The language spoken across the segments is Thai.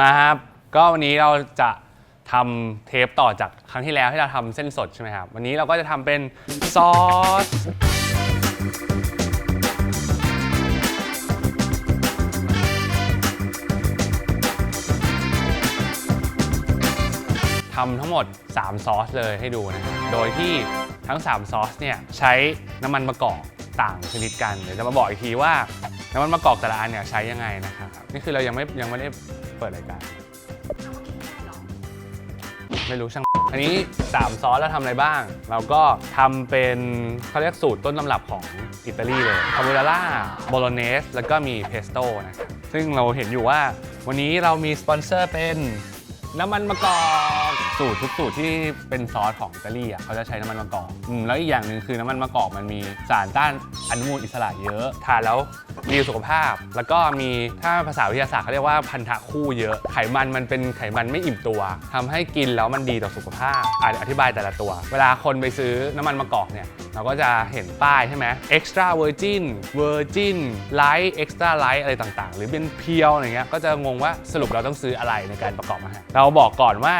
มาครับ ก็วันนี้เราจะทำเทปต่อจากครั้งที่แล้วที่เราทำเส้นสดใช่ไหมครับ วันนี้เราก็จะทำเป็นซอส ทำทั้งหมด 3 ซอสเลยให้ดูนะครับ โดยที่ทั้ง 3 ซอสเนี่ยใช้น้ำมันมะกอกต่างชนิดกัน เดี๋ยวจะมาบอกอีกทีว่าน้ำมันมะกอกแต่ละอันเนี่ยใช้ยังไงนะครับ นี่คือเรายังไม่ยังไม่ได้ เปิดรายการ ไม่รู้ช่าง อันนี้ 3 ซอสแล้วทำอะไรบ้าง เราก็ทำเป็นเขาเรียกสูตรต้นตำรับของอิตาลีเลยคาโบนาร่าโบโลเนส แล้วก็มีเพสโต้นะครับซึ่งเราเห็นอยู่ว่า วันนี้เรามีสปอนเซอร์เป็นน้ำมันมะกอก สูตรทุกสูตรที่เป็นซอสของอิตาลีอะเขาจะใช้น้ำมันมะกอกอืมแล้วอีกอย่างหนึ่งคือน้ำมันมะกอกมันมีสารต้านอนุมูลอิสระเยอะทานแล้วดีต่อสุขภาพ แล้วก็มีถ้าภาษาวิทยาศาสตร์เขาเรียกว่าพันธะคู่เยอะ ไขมันมันเป็นไขมันไม่อิ่มตัวทำให้กินแล้วมันดีต่อสุขภาพอะเดี๋ยวอธิบายแต่ละตัว เวลาคนไปซื้อน้ำมันมะกอกเนี่ย เราก็จะเห็นป้ายใช่ไหม extra virgin virgin light extra light อะไรต่างๆ หรือเป็นเพียวอะไรเงี้ยก็จะงงว่าสรุปเราต้องซื้ออะไรในการประกอบอาหารเราบอกก่อนว่า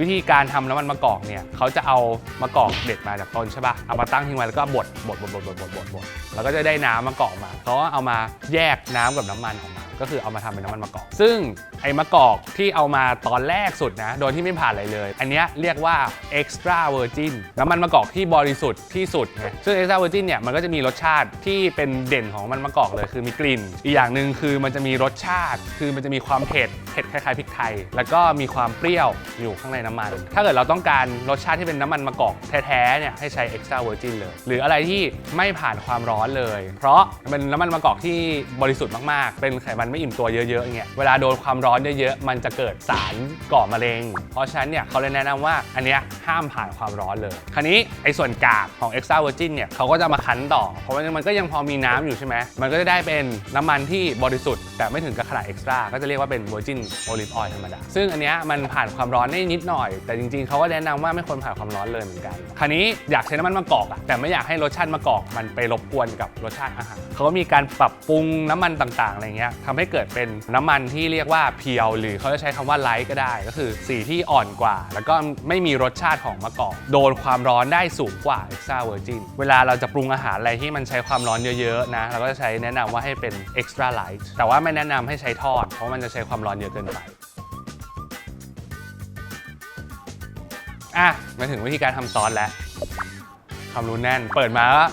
วิธีการทำน้ำมันมะกอกเนี่ยเขาจะเอามะกอกเด็ดมาจากต้นใช่ปะเอามาตั้งทิ้งไว้แล้วก็บดบดบดบดบดบดบดบดแล้วก็จะได้น้ำมะกอกมาเขาก็เอามาแยกน้ำกับน้ำมันออกมา ก็คือเอามาทำเป็นน้ำมันมะกอก ซึ่ง ไอ้มะกอกที่เอามาตอนแรกสุดนะ โดยที่ไม่ผ่านอะไรเลย อันเนี้ยเรียกว่า extra virgin น้ำมันมะกอกที่บริสุทธิ์ที่สุดไงซึ่ง extra virgin เนี่ยมันก็จะมีรสชาติที่เป็นเด่นของมันมะกอกเลยคือมีกลิ่น อีกอย่างหนึ่งคือมันจะมีรสชาติ คือมันจะมีความเผ็ดเผ็ดคล้ายๆพริกไทย แล้วก็มีความเปรี้ยวอยู่ข้างในน้ำมัน ถ้าเกิดเราต้องการรสชาติที่เป็นน้ำมันมะกอกแท้ๆเนี่ยให้ใช้ extra virgin เลย หรืออะไรที่ไม่ผ่านความร้อนเลย เพราะมันเป็นน้ำมันมะกอกที่บริสุทธิ์มากๆ เป็นไขมันไม่อิ่มตัวเยอะๆอย่างเงี้ยเวลาโดนความร้อนเยอะๆ มันจะเกิดสารก่อมะเร็ง เพราะฉะนั้นเนี่ยเขาเลยแนะนำว่าอันเนี้ยห้ามผ่านความร้อนเลย คราวนี้ไอ้ส่วนกากของ extra virgin เนี่ยเขาก็จะมาคั้นต่อ เพราะว่ามันก็ยังพอมีน้ำอยู่ใช่ไหมมันก็จะได้เป็นน้ำมันที่บริสุทธิ์แต่ไม่ถึงกับขนาด extra ก็จะเรียกว่าเป็น virgin olive oil ธรรมดา ซึ่งอันเนี้ยมันผ่านความร้อนได้นิดหน่อย แต่จริงๆเขาก็แนะนำว่าไม่ควรผ่านความร้อนเลยเหมือนกัน คราวนี้อยากใช้น้ำมันมะกอกอะแต่ไม่อยากให้รสชาติมะกอกมันไปรบกวนกับรสชาติอาหารเขาก็มีการปรับปรุงน้ำมันต่างๆอะไรเงี้ยทำให้เกิดเป็นน้ำมันที่เรียกว่าเพียว หรือเขาจะใช้คำว่าไลท์ก็ได้ ก็คือสีที่อ่อนกว่า แล้วก็ไม่มีรสชาติของมะกอกโดนความร้อนได้สูงกว่า extra virgin เวลาเราจะปรุงอาหารอะไรที่มันใช้ความร้อนเยอะๆนะเราก็จะใช้แนะนำว่าให้เป็น extra light แต่ว่าไม่แนะนำให้ใช้ทอด เพราะมันจะใช้ความร้อนเยอะเกินไป อะมาถึงวิธีการทำซอสแล้ว ความรู้แน่น เปิดมาก็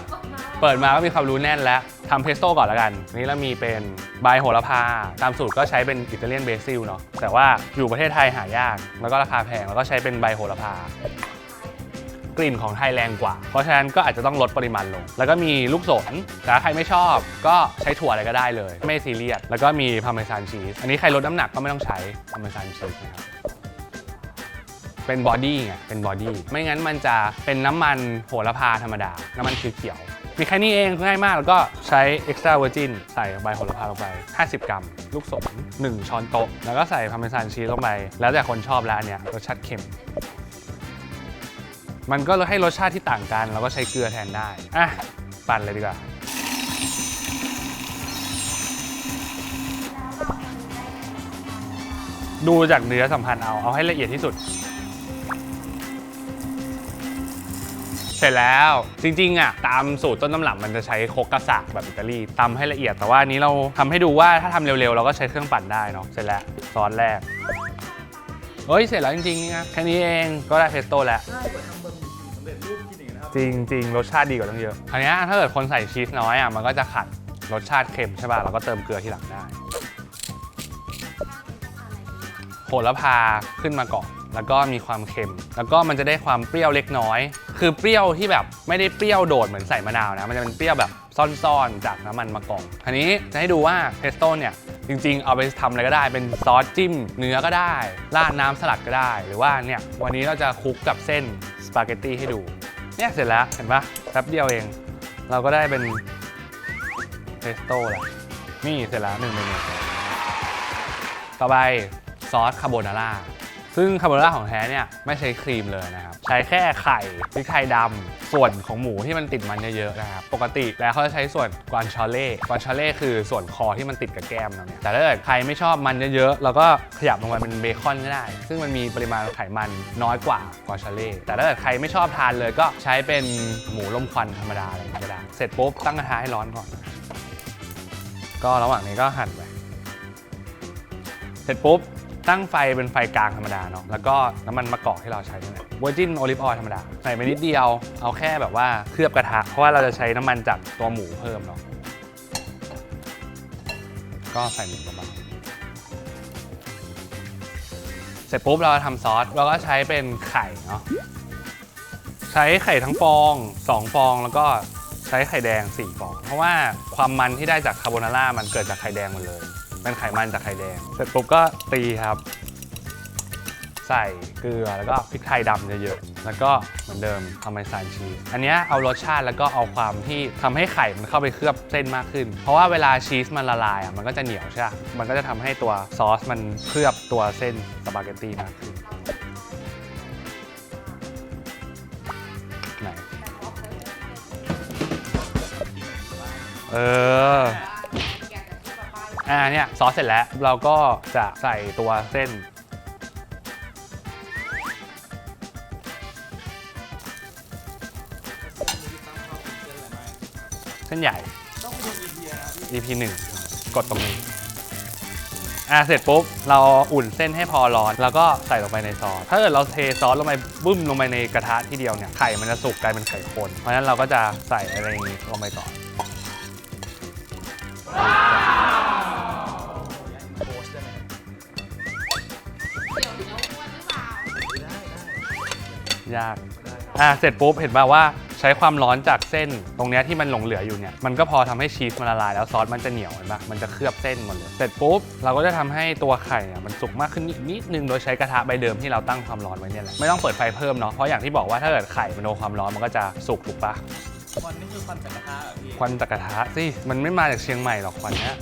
เปิดมาก็มีความรู้แน่นแล้ว ทำเพสโต้ก่อนล้วกันอันนี้เรามีเป็นใบโหระพา ตามสูตรก็ใช้เป็นอิตาเลียนเบซิลเนาะแต่ว่าอยู่ประเทศไทยหายาก แล้วก็ราคาแพงแล้วก็ใช้เป็นใบโหระพากลิ่นของไทยแรงกว่า เพราะฉะนั้นก็อาจจะต้องลดปริมาณลง แล้วก็มีลูกศรแต่ถ้าใครไม่ชอบก็ใช้ถั่วอะไรก็ได้เลย ไม่ซีเรียส แล้วก็มีพาร์เมซานชีส อันนี้ใครลดน้ำหนักก็ไม่ต้องใช้พาร์เมซานชีสนะครับ เป็นบอดี้ไง เป็นบอดี้ ไม่งั้นมันจะเป็นน้ำมันโหระพาธรรมดา น้ำมันเขียว มีแค่นี้เองง่ายมากแล้วก็ใช้ extra virgin ใส่ใบโหระพาลงไป 50 กรัม ลูกศร1ช้อนโต๊ะ แล้วก็ใส่พาร์เมซานชีสลงไป แล้วแต่คนชอบแล้วอันเนี่ยรสชาติเค็ม มันก็ให้รสชาติที่ต่างกันเราก็ใช้เกลือแทนได้ อะ ปั่นเลยดีกว่าดูจากเนื้อสัมพันธ์เอา เอาให้ละเอียดที่สุด เสร็จแล้วจริงๆอะตามสูตรต้นตำรับมันจะใช้โคกกระสากแบบอิตาลีตำให้ละเอียดแต่ว่าอันนี้เราทำให้ดูว่าถ้าทำเร็วๆ เราก็ใช้เครื่องปั่นได้เนาะเสร็จแล้วซอสแรกเฮ้ยเสร็จแล้วจริงๆนี่นะแค่นี้เองก็ได้เพสโต้แล้วง่ายกว่าทำบะหมี่กึ่งสำเร็จรูปกินอีกนะครับจริงๆรสชาติดีกว่าตั้งเยอะอันนี้ถ้าเกิดคนใส่ชีสน้อยอะมันก็จะขัดรสชาติเค็มใช่ป่ะเราก็เติมเกลือที่หลังได้โหระพาขึ้นมาก่อนแล้วก็มีความเค็ม แล้วก็มันจะได้ความเปรี้ยวเล็กน้อย คือเปรี้ยวที่แบบไม่ได้เปรี้ยวโดดเหมือนใส่มะนาวนะ มันจะเป็นเปรี้ยวแบบซ่อนๆ จากน้ำมันมะกอกอันนี้จะให้ดูว่าเพสโต้เนี่ยจริงๆ เอาไปทำอะไรก็ได้ เป็นซอสจิ้มเนื้อก็ได้ ราดน้ำสลัดก็ได้ หรือว่าเนี่ยวันนี้เราจะคลุกกับเส้นสปาเกตตี้ให้ดู เนี่ยเสร็จแล้วเห็นปะแป๊บเดียวเอง เราก็ได้เป็นเพสโต้แล้วนี่เสร็จแล้วหนึ่งเมนูต่อไปซอสคาโบนาร่า ซึ่งคาโบนาร่าของแท้เนี่ยไม่ใช้ครีมเลยนะครับ ใช้แค่ไข่พริกไทยดำส่วนของหมูที่มันติดมันเยอะๆนะครับ ปกติแล้วเขาจะใช้ส่วนกวานชอเล่กวานชอเล่คือส่วนคอที่มันติดกับแก้มเราเนี่ยแต่ถ้าเกิดใครไม่ชอบมันเยอะๆเราก็ขยับลงมาเป็นเบคอนก็ได้ ซึ่งมันมีปริมาณไขมันน้อยกว่ากวานชอเล่แต่ถ้าเกิดใครไม่ชอบทานเลยก็ใช้เป็นหมูลมควันธรรมดาอะไรก็ได้เสร็จปุ๊บตั้งกระทะให้ร้อนก่อน ก็ระหว่างนี้ก็หั่นไปเสร็จปุ๊บ ตั้งไฟเป็นไฟกลางธรรมดาเนาะแล้วก็น้ำมันมะกอกที่เราใช้นี่แหละเวอร์จินโอลิฟออยธรรมดาใส่ไปนิดเดียวเอาแค่แบบว่าเคลือบกระทะ เพราะว่าเราจะใช้น้ำมันจากตัวหมูเพิ่มเนาะก็ใส่หมูลงไปเสร็จปุ๊บเราทำซอสเราก็ใช้เป็นไข่เนาะใช้ไข่ทั้งฟอง 2 ฟองแล้วก็ใช้ไข่แดง 4 ฟอง เพราะว่าความมันที่ได้จากคาโบนาร่ามันเกิดจากไข่แดงหมดเลย เป็นไขมันจากไข่แดง เสร็จปุ๊บก็ตีครับ ใส่เกลือแล้วก็พริกไทยดำเยอะๆแล้วก็เหมือนเดิมพาร์เมซานชีสอันนี้เอารสชาติแล้วก็เอาความที่ทำให้ไข่มันเข้าไปเคลือบเส้นมากขึ้น เพราะว่าเวลาชีสมันละลายอะมันก็จะเหนียวใช่ปะมันก็จะทำให้ตัวซอสมันเคลือบตัวเส้นสปาเกตตีมากขึ้นไหนเออ อ่าเนี่ยซอสเสร็จแล้วเราก็จะใส่ตัวเส้น เส้นใหญ่ EP นะพี่ EP 1กดตรงนี้ อ่าเสร็จปุ๊บ เราอุ่นเส้นให้พอร้อน แล้วก็ใส่ลงไปในซอส ถ้าเกิดเราเทซอสลงไปบึ้มลงไปในกระทะที่เดียวเนี่ย ไข่มันจะสุกกลายเป็นไข่คนเพราะฉะนั้นเราก็จะใส่อะไรนี้ลงไปก่อน ยากได้ครับอ่าเสร็จปุ๊บเห็นป่าว่าใช้ความร้อนจากเส้นตรงเนี้ยที่มันหลงเหลืออยู่เนี่ยมันก็พอทำให้ชีสมันละลายแล้วซอสมันจะเหนียวเห็นปะมันจะเคลือบเส้นหมดเลยเสร็จปุ๊บเราก็จะทำให้ตัวไข่อะมันสุกมากขึ้นอีกนิดนึงโดยใช้กระทะใบเดิมที่เราตั้งความร้อนไว้เนี่ยแหละไม่ต้องเปิดไฟเพิ่มเนาะเพราะอย่างที่บอกว่าถ้าเกิดไข่มันโดนความร้อนมันก็จะสุกถูกปะควันนี่คือควันจากกระทะเหรอพี่ควันจากกระทะสิมันไม่มาจากเชียงใหม่หรอกควันเนี้ย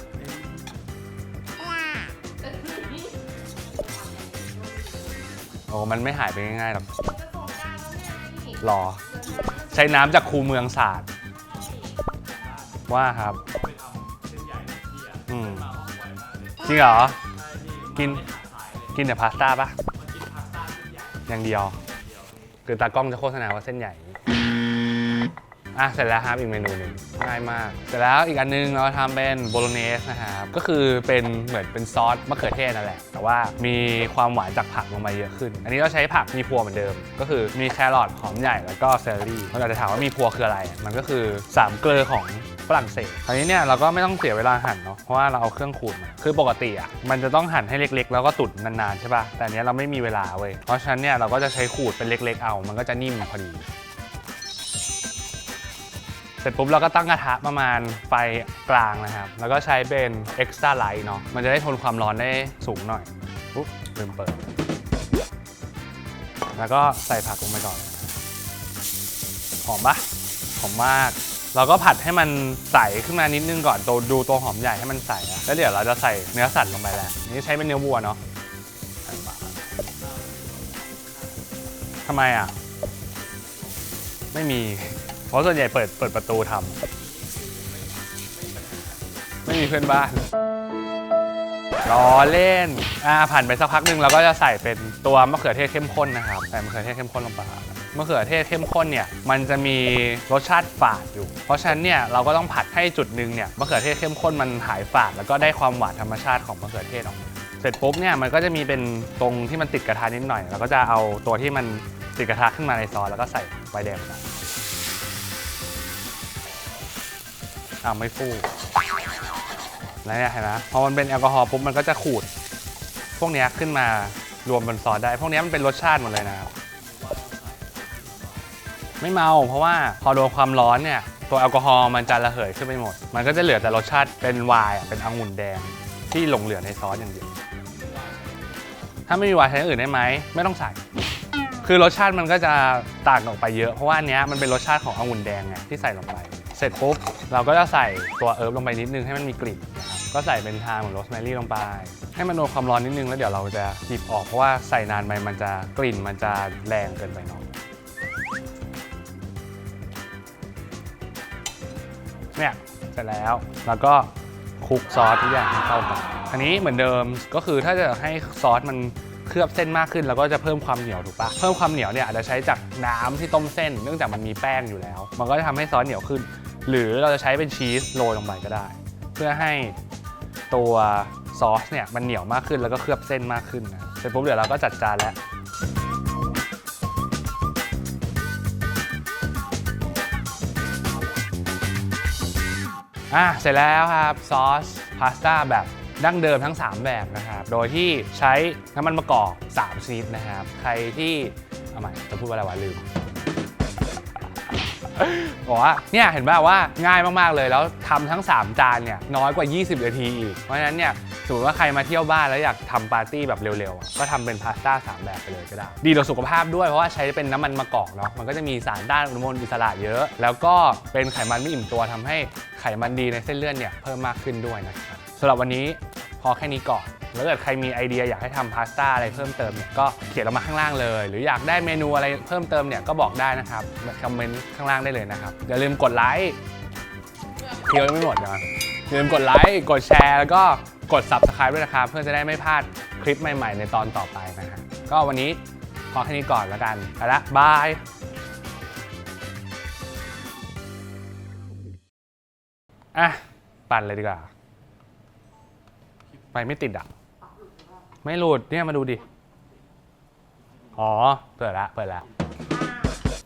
โอ้มันไม่หายไปง่ายๆหรอก รอ ใช้น้ำจากคูเมืองศาสตร์ ว่าครับอืมจริงเหรอ กินเลยกินแต่พาสต้าปะอย่างเดียว คือตากล้องจะโฆษณาว่าเส้นใหญ่ อะเสร็จแล้วครับอีกเมนูหนึ่งง่ายมาก เสร็จแล้วอีกอันนึงเราทำเป็นโบโลเนสนะครับก็คือเป็นเหมือนเป็นซอสมะเขือเทศนั่นแหละ แต่ว่ามีความหวานจากผักลงมาเยอะขึ้น อันนี้เราใช้ผักมีพัวเหมือนเดิม ก็คือมีแครอทหอมใหญ่แล้วก็เซลลี่เราอาจจะถามว่ามีพัวคืออะไร มันก็คือสามเกลือของฝรั่งเศสคราวนี้เนี่ยเราก็ไม่ต้องเสียเวลาหั่นเนาะเพราะว่าเราเอาเครื่องขูดมาคือปกติอะมันจะต้องหั่นให้เล็กๆ แล้วก็ตุ๋นนานๆใช่ป่ะแต่อันเนี้ยเราไม่มีเวลาเว้ยเพราะฉะนั้นเนี่ยเราก็จะใช้ขูดเป็นเล็ก ๆ เอา มันก็จะนิ่มพอดี เสร็จปุ๊บเราก็ตั้งกระทะประมาณไฟกลางนะครับ แล้วก็ใช้เป็น extra light เนาะ มันจะได้ทนความร้อนได้สูงหน่อยปุ๊บลืมเปิด แล้วก็ใส่ผักลงไปก่อน หอมปะหอมมาก เราก็ผัดให้มันใสขึ้นมานิดนึงก่อนตัวดูตัวหอมใหญ่ให้มันใสอะแล้วเดี๋ยวเราจะใส่เนื้อสัตว์ลงไปแล้ว นี่ใช้เป็นเนื้อวัวเนาะทำไมอะ ไม่มี เพราะส่วนใหญ่เปิดเปิดประตูทำไม่มีเพื่อนบ้านรอเล่นอ่าผ่านไปสักพักหนึ่งเราก็จะใส่เป็นตัวมะเขือเทศเข้มข้นนะครับใส่มะเขือเทศเข้มข้นลงไปมะเขือเทศเข้มข้นเนี่ยมันจะมีรสชาติฝาดอยู่ เพราะฉะนั้นเนี่ยเราก็ต้องผัดให้จุดหนึ่งเนี่ยมะเขือเทศเข้มข้นมันหายฝาด แล้วก็ได้ความหวานธรรมชาติของมะเขือเทศออกมาเสร็จปุ๊บเนี่ยมันก็จะมีเป็นตรงที่มันติดกระทะนิดหน่อยเราก็จะเอาตัวที่มันติดกระทะขึ้นมาในซอสแล้วก็ใส่ใบแดงไป อ้าไม่ฟูแล้วเนี่ยเห็นไหมพอมันเป็นแอลกอฮอล์ปุ๊บมันก็จะขูด พวกเนี้ยขึ้นมารวมบนซอสได้ พวกเนี้ยมันเป็นรสชาติหมดเลยนะครับ ไม่เมาเพราะว่าพอโดนความร้อนเนี่ย ตัวแอลกอฮอล์มันจะระเหยขึ้นไปหมด มันก็จะเหลือแต่รสชาติเป็นไวน์อะเป็นองุ่นแดงที่หลงเหลือในซอสอย่างเดียว ถ้าไม่มีไวน์ใช้อย่างอื่นได้ไหมไม่ต้องใส่ คือรสชาติมันก็จะต่างออกไปเยอะ เพราะว่าอันเนี้ยมันเป็นรสชาติขององุ่นแดงไงที่ใส่ลงไป เสร็จปุ๊บเราก็จะใส่ตัวเอิร์ฟลงไปนิดนึงให้มันมีกลิ่นนะครับก็ใส่เป็นทางเหมือนโรสแมรี่ลงไป ให้มันโดนความร้อนนิดนึงแล้วเดี๋ยวเราจะหยิบออกเพราะว่าใส่นานไปมันจะกลิ่นมันจะแรงเกินไปเนาะเนี่ยเสร็จแล้วแล้วก็คลุกซอสทุกอย่างให้เข้ากันอันนี้เหมือนเดิมก็คือถ้าจะให้ซอสมันเคลือบเส้นมากขึ้นแล้วก็จะเพิ่มความเหนียวถูกปะเพิ่มความเหนียวเนี่ยอาจจะใช้จากน้ำที่ต้มเส้น เนื่องจากมันมีแป้งอยู่แล้ว มันก็จะทำให้ซอสเหนียวขึ้น หรือเราจะใช้เป็นชีสโรยลงไปก็ได้ เพื่อให้ตัวซอสเนี่ยมันเหนียวมากขึ้นแล้วก็เคลือบเส้นมากขึ้นนะเสร็จปุ๊บเดี๋ยวเราก็จัดจานแล้วอะเสร็จแล้วครับซอสพาสต้าแบบดั้งเดิมทั้ง 3 แบบนะครับ โดยที่ใช้น้ำมันมะกอก3ชนิดนะครับ ใครที่เอาใหม่จะพูดว่าอะไรวะลืม บอกว่าเนี่ยเห็นป่าว่าง่ายมากๆเลยแล้วทำทั้ง 3 จานเนี่ยน้อยกว่า 20 นาทีอีก เพราะฉะนั้นเนี่ยสมมติว่าใครมาเที่ยวบ้านแล้วอยากทำปาร์ตี้แบบเร็วๆ ก็ทำเป็นพาสต้า3 แบบไปเลยก็ได้ ดีต่อสุขภาพด้วยเพราะว่าใช้เป็นน้ำมันมะกอกเนาะมันก็จะมีสารต้านอนุมูลอิสระเยอะ แล้วก็เป็นไขมันไม่อิ่มตัวทำให้ไขมันดีในเส้นเลือดเนี่ยเพิ่มมากขึ้นด้วยนะครับสำหรับวันนี้พอแค่นี้ก่อน แล้วเกิดใครมีไอเดียอยากให้ทำพาสต้าอะไรเพิ่มเติมเนี่ยก็เขียนลงมาข้างล่างเลย หรืออยากได้เมนูอะไรเพิ่มเติมเนี่ยก็บอกได้นะครับคอมเมนต์ข้างล่างได้เลยนะครับอย่าลืมกดไลค์เคี้ยวยังไม่หมดนะอย่าลืมกดไลค์กดแชร์แล้วก็กด subscribe ด้วยนะครับเพื่อจะได้ไม่พลาดคลิปใหม่ๆ ในตอนต่อไปนะฮะก็วันนี้พอแค่นี้ก่อนแล้วกันไปละบายอะ ปั่นเลยดีกว่า ไปไม่ติดอะ ไม่หลุดเนี่ยมาดูดิ อ๋อ เปิดละ เปิดละ